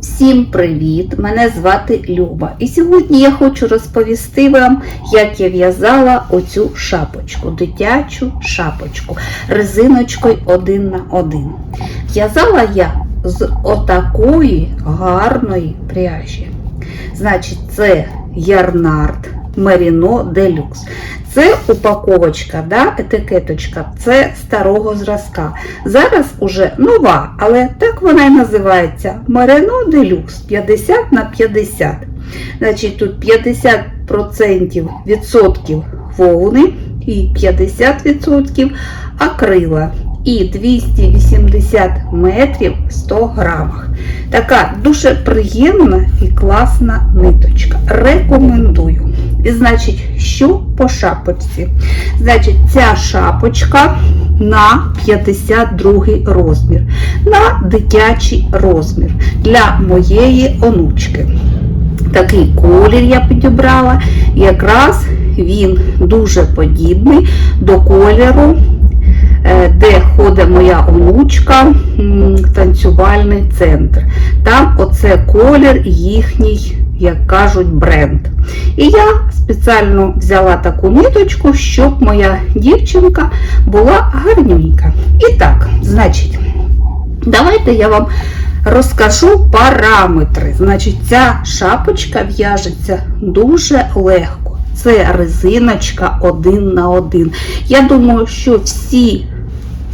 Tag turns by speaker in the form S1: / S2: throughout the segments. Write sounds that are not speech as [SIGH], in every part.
S1: Всім привіт! Мене звати Люба. І сьогодні я хочу розповісти вам, як я в'язала оцю шапочку, дитячу шапочку резиночкою один на один. В'язала я з отакої гарної пряжі. Значить, це ярнард Меріно Делюкс. Це упаковочка, да, етикеточка, це старого зразка. Зараз уже нова, але так вона і називається Мерино Делюкс 50 на 50. Значить, тут 50% відсотків вовни і 50% акрила. І 280 метрів в 100 грамах. Така дуже приємна і класна ниточка. Рекомендую. І значить, що по шапочці? Значить, ця шапочка на 52 розмір, на дитячий розмір для моєї онучки. Такий колір я підібрала. Якраз він дуже подібний до кольору, е, де ходить моя онучка, танцювальний центр. Там оце колір їхній, як кажуть, бренд. І я спеціально взяла таку ниточку, щоб моя дівчинка була гарненька. І так, значить, давайте я вам розкажу параметри. Значить, ця шапочка в'яжеться дуже легко. Це резиночка один на один. Я думаю, що всі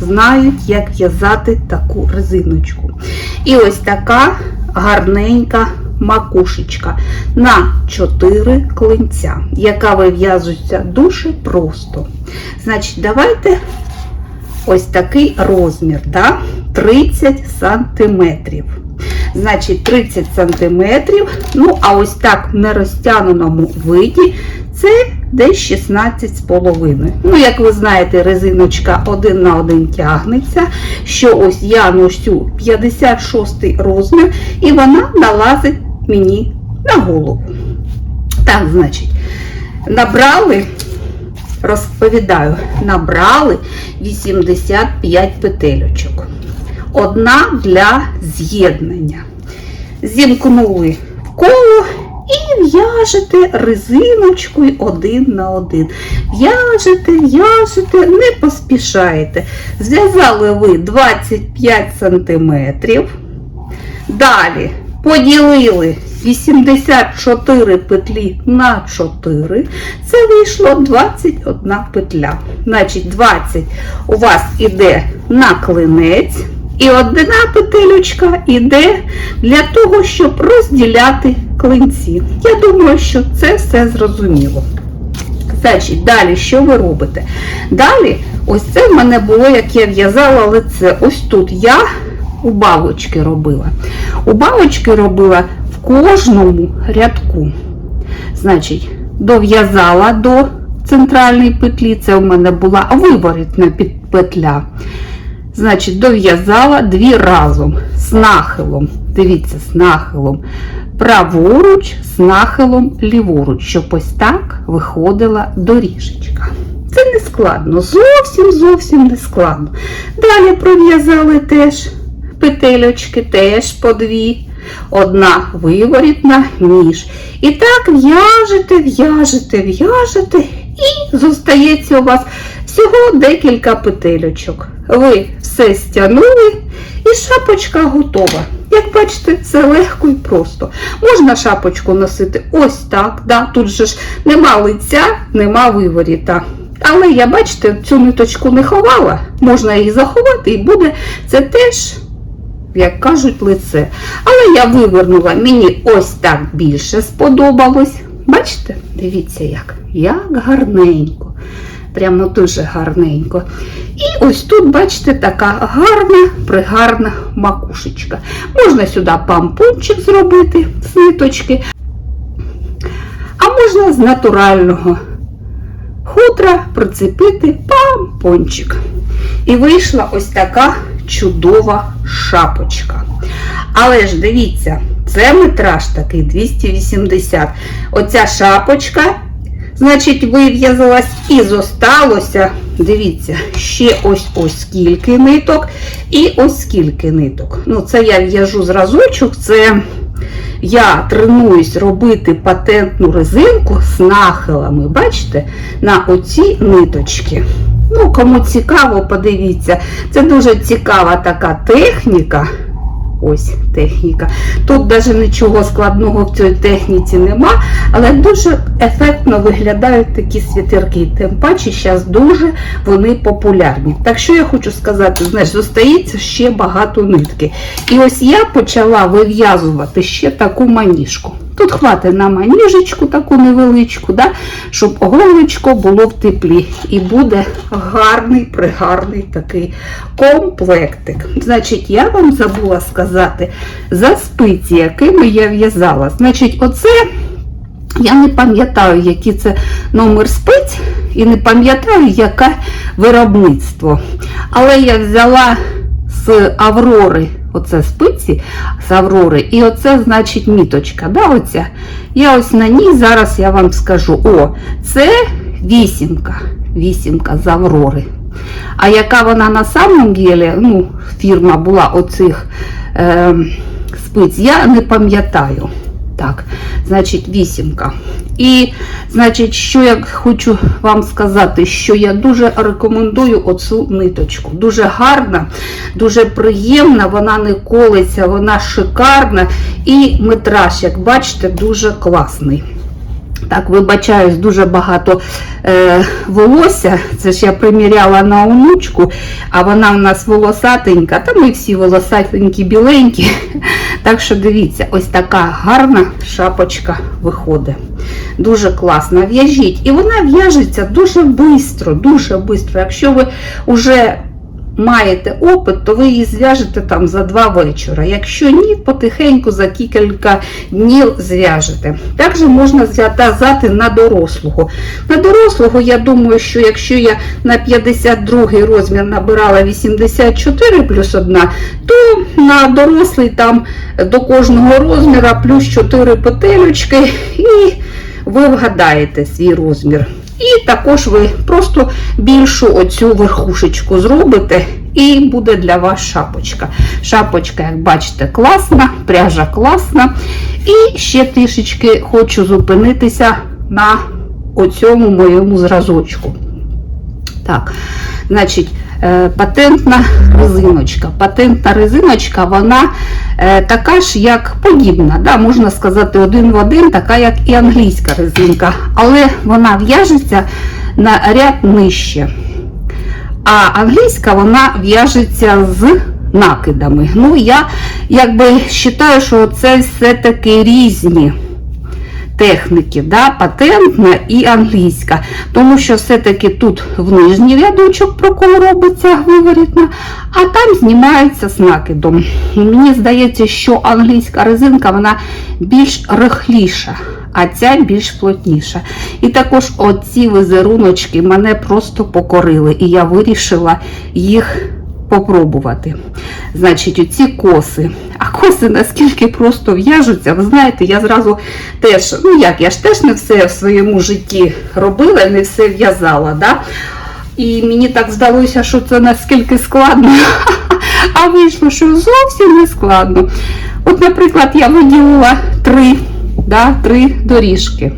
S1: знають, як в'язати таку резиночку. І ось така гарненька макушечка на 4 клинця, яка вив'язується дуже просто. Значить, давайте ось такий розмір, да? 30 сантиметрів. Значить, 30 сантиметрів. Ну, а ось так в нерозтягненому виді це десь 16 з половиною. Ну, як ви знаєте, резиночка один на один тягнеться. Що ось я ношу 56 розмір, і вона налазить мені на голову. Так, значить, набрали розповідаю, набрали 85 петельочок. Одна для з'єднання. Зімкнули в коло і в'яжете резиночкою один на один. В'яжете, в'яжете, не поспішаєте. Зв'язали ви 25 см. Далі поділили 84 петлі на 4, це вийшло 21 петля. Значить, 20 у вас іде на клинець, і одна петелючка іде для того, щоб розділяти клинці. Я думаю, що це все зрозуміло. Значить, далі що ви робите? Далі, ось це в мене було, як я в'язала лице. Ось тут я у бабочки робила. У бабочки робила в кожному рядку. Значить, дов'язала до центральної петлі, це в мене була виворітна петля. Значить, дов'язала дві разом з нахилом. Дивіться, з нахилом праворуч, з нахилом ліворуч, щоб ось так виходила доріжечка. Це не складно, зовсім зовсім не складно. Далі пров'язали теж петельочки, теж по дві. Одна виворітна, ніж. І так в'яжете, в'яжете, в'яжете, і зостається у вас всього декілька петельочок. Ви все стягнули, і шапочка готова. Як бачите, це легко і просто. Можна шапочку носити ось так. Да? Тут же ж нема лиця, нема виворіта. Але я, бачите, цю ниточку не ховала, можна її заховати, і буде це теж як кажуть, лице. Але я вивернула, мені ось так більше сподобалось. Бачите? Дивіться, як як гарненько. Прямо дуже гарненько. І ось тут, бачите, така гарна, пригарна макушечка. Можна сюди пампончик зробити з ниточки, а можна з натурального хутра прицепити пампончик. І вийшла ось така чудова шапочка. Але ж дивіться, це метраж такий 280. Оця шапочка, значить, вив'язалась і зосталося дивіться, ще ось ось скільки ниток і ось скільки ниток. Ну, це я в'яжу зразочок, це я тренуюсь робити патентну резинку з нахилами, бачите, на оці ниточки. Ну, кому цікаво, подивіться. Це дуже цікава така техніка. Ось техніка. Тут навіть нічого складного в цій техніці нема, але дуже ефектно виглядають такі світерки. Тим паче, зараз дуже вони популярні. Так що я хочу сказати, знаєш, зостається ще багато нитки. І ось я почала вив'язувати ще таку маніжку. Тут хватить на маніжечку таку невеличку, да, щоб горлечко було в теплі. І буде гарний, пригарний такий комплектик. Значить, я вам забула сказати за спиці, якими я в'язала. Значить, оце я не пам'ятаю, який це номер спиць, і не пам'ятаю, яке виробництво. Але я взяла з Аврори оце спиці з Аврори, і оце, значить, міточка. Да, оця. Я ось на ній зараз я вам скажу: о, це вісімка. Вісімка з Аврори. А яка вона на самом деле, ну, фірма була оцих е, спиць, я не пам'ятаю. Так, значить, вісімка. І, значить, що я хочу вам сказати, що я дуже рекомендую оцю ниточку. Дуже гарна, дуже приємна, вона не колиться, вона шикарна. І метраж, як бачите, дуже класний. Так, вибачаюсь, дуже багато е, волосся. Це ж я приміряла на онучку, а вона в нас волосатенька, та ми всі волосатенькі, біленькі. Так що дивіться, ось така гарна шапочка виходить. Дуже класно В'яжіть. І вона в'яжеться дуже швидко, дуже швидко. Якщо ви вже маєте опит, то ви її зв'яжете там за два вечора. Якщо ні, потихеньку за кілька днів зв'яжете. Також можна зв'язати на дорослого. На дорослого, я думаю, що якщо я на 52 розмір набирала 84 плюс 1, то на дорослий там до кожного розміра плюс 4 петелючки і ви вгадаєте свій розмір. І також ви просто більшу оцю верхушечку зробите, і буде для вас шапочка. Шапочка, як бачите, класна, пряжа класна. І ще трішечки хочу зупинитися на оцьому моєму зразочку. Так, значить, патентна резиночка. Патентна резиночка, вона е, така ж, як подібна, да, можна сказати, один в один, така, як і англійська резинка, але вона в'яжеться на ряд нижче. А англійська вона в'яжеться з накидами. Ну, я якби вважаю, що це все-таки різні техніки, да, патентна і англійська. Тому що все-таки тут в нижній рядочок прокол робиться виворітно, а там знімається з накидом. Мені здається, що англійська резинка вона більш рихліша, а ця більш плотніша. І також оці візеруночки мене просто покорили, і я вирішила їх попробувати. Значить, оці коси. А коси наскільки просто в'яжуться, ви знаєте, я зразу теж, ну як, я ж теж не все в своєму житті робила, не все в'язала. да? І мені так здалося, що це наскільки складно, [LAUGHS] а вийшло, що зовсім не складно. От, наприклад, я виділила три, да, три доріжки.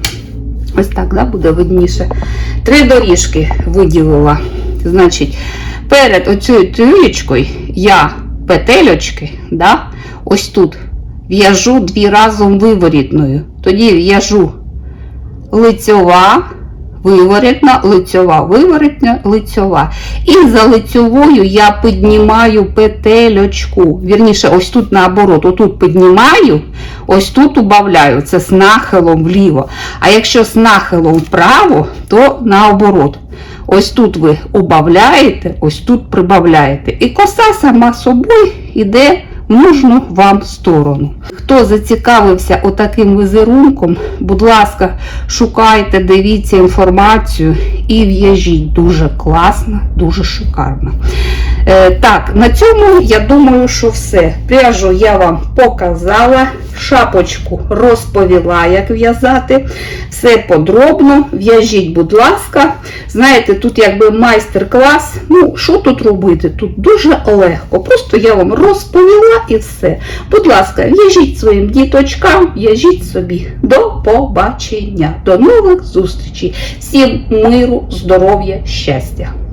S1: Ось так да, буде видніше. Три доріжки виділила. Значить, перед оцією тюлечкою я петельочки, да, ось тут в'яжу дві разом виворітною. Тоді в'яжу лицьова, виворітна, лицьова, виворітна, лицьова. І за лицьовою я піднімаю петельочку. Вірніше, ось тут наоборот, отут піднімаю, ось тут убавляю. Це з нахилом вліво. А якщо з нахилом вправо, то наоборот. Ось тут ви убавляєте, ось тут прибавляєте. І коса сама собою йде в нужну вам сторону. Хто зацікавився отаким візерунком, будь ласка, шукайте, дивіться інформацію і в'яжіть. Дуже класно, дуже шикарно. Е, так, на цьому я думаю, що все. Пряжу я вам показала, шапочку розповіла, як в'язати. Все подробно. В'яжіть, будь ласка. Знаєте, тут якби майстер-клас. Ну, що тут робити? Тут дуже легко. Просто я вам розповіла і все. Будь ласка, в'яжіть своїм діточкам, в'яжіть собі. До побачення, до нових зустрічей. Всім миру, здоров'я, щастя!